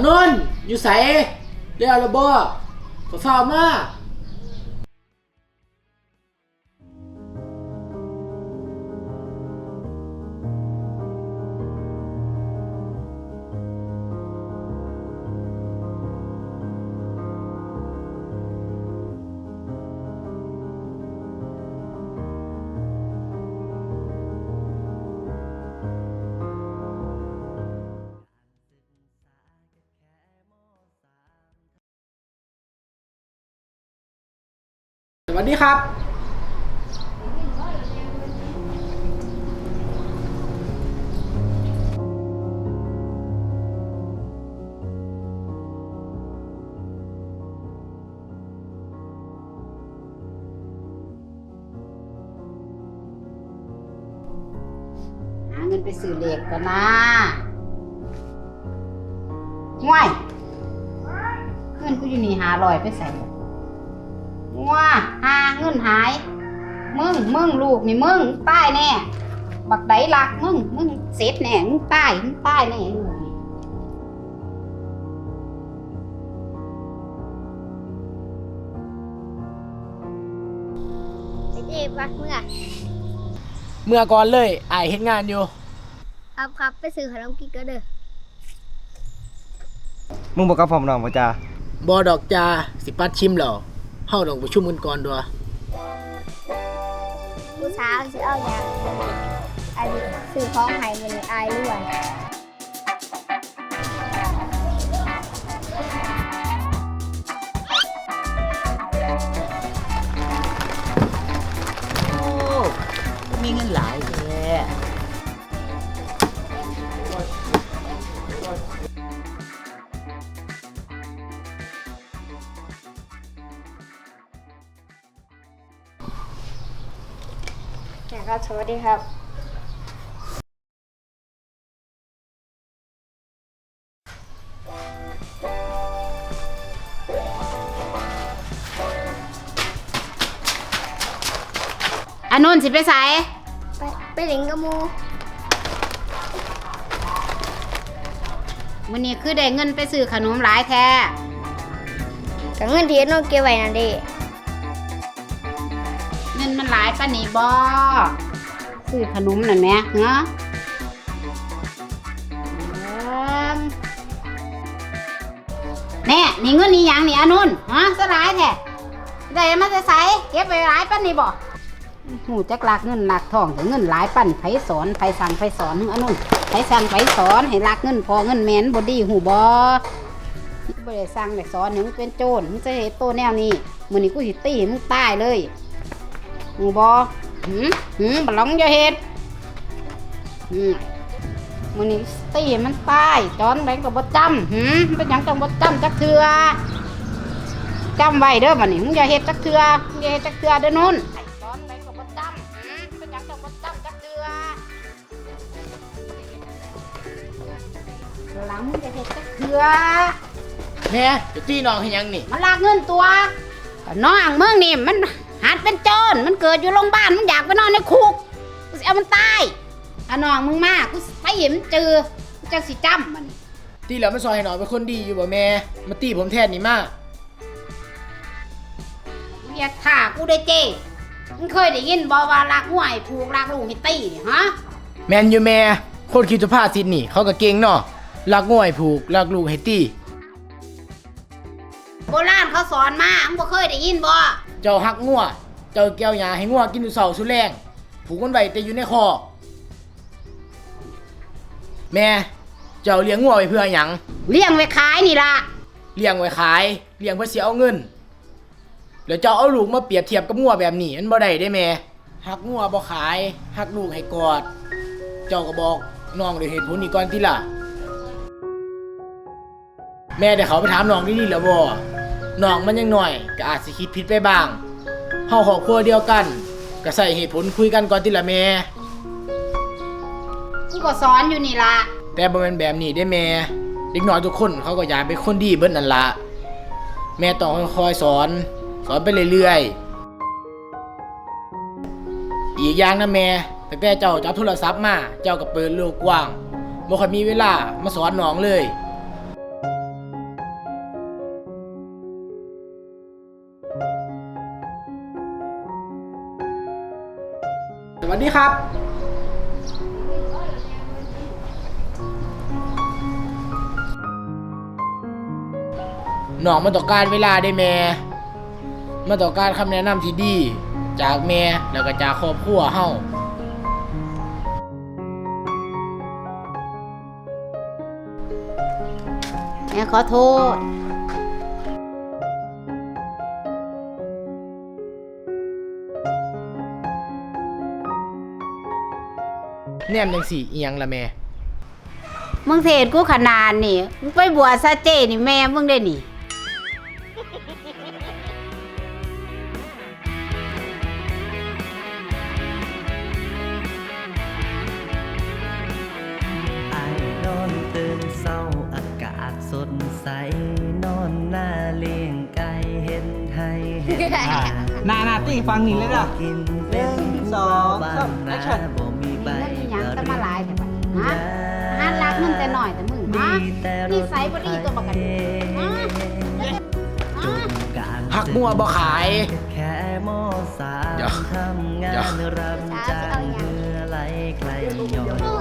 อนนท์อยู่ใสเรียกระบอฝาฟ้ามา สวัสดีครับ หาเงินไปซื้อเหล็กกันนะห่วยเงินกูอยู่นี่หาลอยไปใส่ ว้าหาเงินหาย มึงมึงลูกนี่มึงตายแน่บักไดลักมึงมึงเสร็จแน่มึงตายมึงตายแน่ลูกนี่ไปเจ็บวะเมื่อเมื่อก่อนเลยอายเฮ็ดงานอยู่ ครับครับไปซื้อขนมกินก็เด้อมึงบอกกับผมน้องพ่อจ้าบอดอกจาสิปัดชิมเหรอ เฮาต้องประชุมกันก่อนด้วยผู้สาวสิเอาอย่างไอ้ซื้อของไห้เงินอายรวยโอ้มีเงินหลาย นะครับ สวัสดีครับอันนู้นสิไปใส่ไปไปเล่นกับหมูวันนี้คือได้เงินไปซื้อขนมหลายแท้กับเงินที่น้องเก็บไว้นั่นเดิ เงินมันหลายปะนี่บอซื้อขนมนั่นแหมเนาะแน่นี่เงินนี่ยังนี่อานุนฮะสลายแท้ได้มาจะใส่เก็บไว้หลายปั้นนี่บ่หูจักลักเงินหลักทองแต่เงินหลายปั้นไผสอนไผสั่งไผสอนอานุนไผสั่งไผสอนให้รักเงินพอเงินแมนบ่ดีหูบ่บ่ได้สั่งได้สอนห้มึงเป็นโจรมึงจะเฮ็ดโตแนวนี้มื้อนี้กูสิตีมึงตายเลย หูบอหืมหืมบลองอย่าเฮ็ดหืมมันนี่ตีให้มันตายจอนแบงกับบ่จำหืมมันเป็นหยังจังบ่จำจักเทือจำไว้เด้อบัดนี้มึงอย่าเฮ็ดจักเทือมึงอย่าเฮ็ดจักเทือเด้อนุ่นจอนแบงกับบ่จำหืมเป็นหยังจังบ่จำจักเทือหลังมึงอย่าเฮ็ดจักเทือแม่จะตีน้องให้หยังนี่มันลากเงินตัวก็น้องมึงนี่มันหัด เป็นโจรมันเกิดอยู่โรงพยาบาลมันอยากไปนอนในคุกกูสิเอามันตายถ้าน้องมึงมากูสิไปเห็นมันเจอกูจะสิจำมันตีแล้วมันซอยให้น้องเป็นคนดีอยู่บ่แม่มาตีผมแทนนี่มามึงอยากฆ่ากูได้เจ้มึงเคยได้ยินบอกว่าลากง่วยผูกลากลูกให้ตีนี่ฮะแมนอยู่แม่คนคิดจะพาสิทธิ์นี่ เขาก็เก่งเนาะลักง่วยผูกลักลูกให้ตีโบราณเขาสอนมามึงบ่เคยได้ยินบ่เจ้าหักงัว เจ้าแก้วหญ้าให้งัวกินอยู่เสาสุแรงผูกมันไว้แต่อยู่ในคอกแม่เจ้าเลี้ยงงัวไว้เพื่อหยังเลี้ยงไว้ขายนี่ล่ะเลี้ยงไว้ขายเลี้ยงเพื่อเสียเอาเงินแล้วเจ้าเอาลูกมาเปรียบเทียบกับงัวแบบนี้มันบ่ได้ได้แม่หักงัวบ่ขายหักลูกให้กอด เจ้าก็บอกน้องด้วยเหตุผลนี้ก่อนที่ล่ะ แม่ได้เขาไปถามน้องดีๆแล้วบ่น้องมันยังหน่อยก็อาจสิคิดผิดไปบ้าง เฮาครอบครัวเดียวกันก็ใส่เหตุผลคุยกันก่อนที่ละแม่ กูก็สอนอยู่นี่ล่ะแต่บ่แม่นแบบนี้ได้แม่เด็กน้อยทุกคนเขาก็อยากเป็นคนดีเบิดนั่นละแม่ต้องค่อยๆสอน สอนไปเรื่อยๆ อีกอย่างนะแม่แต่แต่เจ้าจับโทรศัพท์มา เจ้าก็เปิดโลกกว้างบ่ค่อยมีเวลามาสอนน้องเลย วัสดีครับ หนองมาต้อการเวลาได้แม่มาต้อการคำแนะนำที่ดี จากแม่แล้วก็จากครอบครัวเฮาแม่ขอโทษ แนมจังสี่เอียงละแม่ มึงเทศกูขนาดนี่มึงไปบวชซะเจนี่แม่มึงได้นี่ไอ้นอนตื่นเศร้าอากาศสดใส นอนหน้าเลี้ยงไก่เห็นไทยเห็น นาหนาหนาติ้งฟังนี่เลยนะกินเป็นหนึ่งผู้สองบ้าสามนนา action บ่มีใบเแต่รนิถสัยบ่ดีตัวบักกันฮะฮะการหักมั่วบ่ขาย แค่มอสาเดี๋ยวมทำงานรับจ้างเพื่อไหลใครย่อย